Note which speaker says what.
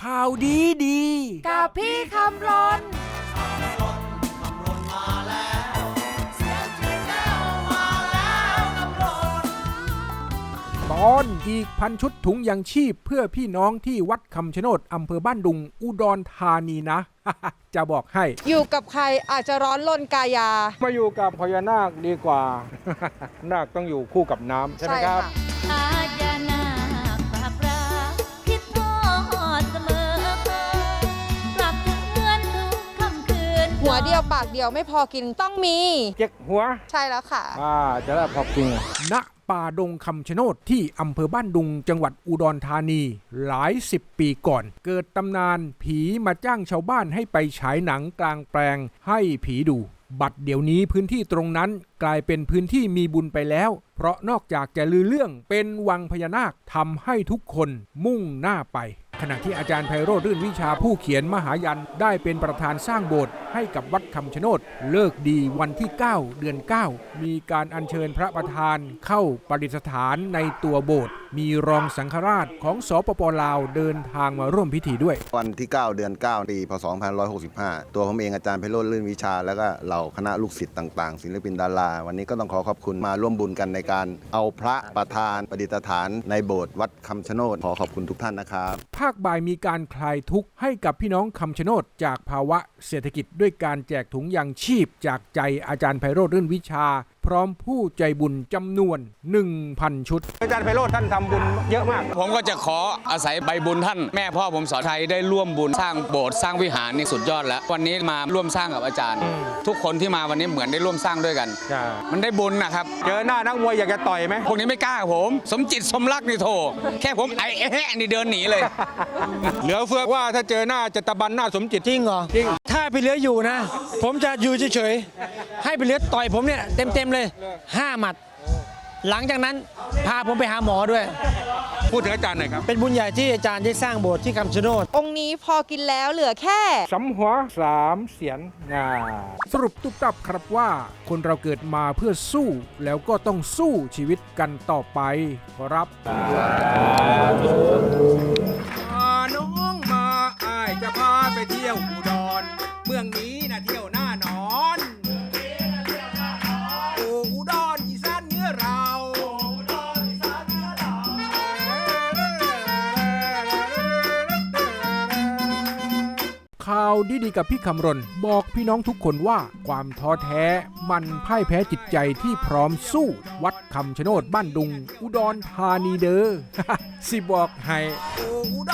Speaker 1: ข่าวดีดี
Speaker 2: กับพี่คำรน
Speaker 1: ตอนอีกพันชุดถุงยังชีพเพื่อพี่น้องที่วัดคำชะโนดอำเภอบ้านดุง อุดรธานีนะ จะบอกให้
Speaker 2: อยู่กับใครอาจจะร้อนลนกายา
Speaker 1: มาอยู่กับพญานาคดีกว่า นาคต้องอยู่คู่กับน้ำใช่ไหมครับ
Speaker 3: อาญาน
Speaker 2: วเดียวปากเดียวไม่พอกินต้องมี
Speaker 1: เจ๊กหัว
Speaker 2: ใช่แล้วค่ะ
Speaker 1: อ่า จะได้พอกิน ณป่าดงคำชะโนดที่อำเภอบ้านดุงจังหวัดอุดรธานี หลายสิบปีก่อน เกิดตำนานผีมาจ้างชาวบ้านให้ไปฉายหนังกลางแปลงให้ผีดู บัดเดี๋ยวนี้พื้นที่ตรงนั้นกลายเป็นพื้นที่มีบุญไปแล้ว เพราะนอกจากจะลือเรื่องเป็นวังพญานาคทำให้ทุกคนมุ่งหน้าไป ขณะที่อาจารย์ไพโรธรื่นวิชาผู้เขียนมหายันได้เป็นประธานสร้างโบสถ์ให้กับวัดคำชะโนดเลิกดีวันที่ 9 เดือน 9 มีการอัญเชิญพระประธานเข้าประดิษฐานในตัวโบสถ์ มีรองสังฆราชของสปปลาวเดินทางมาร่วมพิธีด้วย
Speaker 4: วันที่ 9 เดือน 9 ปีพศ2565 ตัวผมเองอาจารย์ไพโรจน์ลื่นวิชา แล้วก็เหล่าคณะลูกศิษย์ต่างๆ ศิลปินดารา วันนี้ก็ต้องขอขอบคุณมาร่วมบุญกันในการเอาพระประธานประดิษฐานในโบสถ์วัดคำชะโนดขอขอบคุณทุกท่านนะครับ
Speaker 1: ภาคบ่ายมีการคลายทุกข์ให้กับพี่น้องคำชะโนดจากภาวะเศรษฐกิจด้วยการแจกถุงยางชีพ จากใจอาจารย์ไพโรธรื่นวิชา พร้อมผู้ใจบุญจำนวน 1,000 ชุด อาจารย์ไพโรธท่านทำบุญเยอะมาก
Speaker 5: ผมก็จะขออาศัยใบบุญท่านแม่พ่อผมสอนไทยได้ร่วมบุญสร้างโบสถ์สร้างวิหารนี่สุดยอดแล้ว วันนี้มาร่วมสร้างกับอาจารย์ ทุกคนที่มาวันนี้เหมือนได้ร่วมสร้างด้วยกันมันได้บุญนะครับ
Speaker 1: เจอหน้านักมวยอยากจะต่อยไหม
Speaker 5: พวกนี้ไม่กล้าผม สมจิตสมรักนี่โทแค่ผมไอ้แอะนี่เดินหนีเลย
Speaker 1: เหลือเฟือว่าถ้าเจอหน้าจะตะบันหน้าสมจิต
Speaker 6: จริงเหรอ
Speaker 1: จริง
Speaker 6: ถ้าพี่เหลืออยู่นะ ผมจะอยู่เฉยๆให้พี่เหลือต่อยผมเนี่ยเต็มๆเลยห้าหมัด หลังจากนั้นพาผมไปหาหมอด้วย
Speaker 1: พูดถึงอาจารย์หน่อยครับ
Speaker 6: เป็นบุญใหญ่ที่อาจารย์ได้สร้างโบสถ์ที่คำชะโนด
Speaker 2: องค์นี้พอกินแล้วเหลือแค่
Speaker 1: สำหัวสามเสียนงาสรุปตุบตับครับว่า คนเราเกิดมาเพื่อสู้ แล้วก็ต้องสู้ชีวิตกันต่อไปครับน้องมาอายจะพาไปเที่ยวอุดาวดีๆกับพี่คำรณ บอกพี่น้องทุกคนว่าความท้อแท้มันพ่ายแพ้จิตใจที่พร้อมสู้ วัดคำชะโนดบ้านดุง อุดรธานีเดอสิบอกให้อุด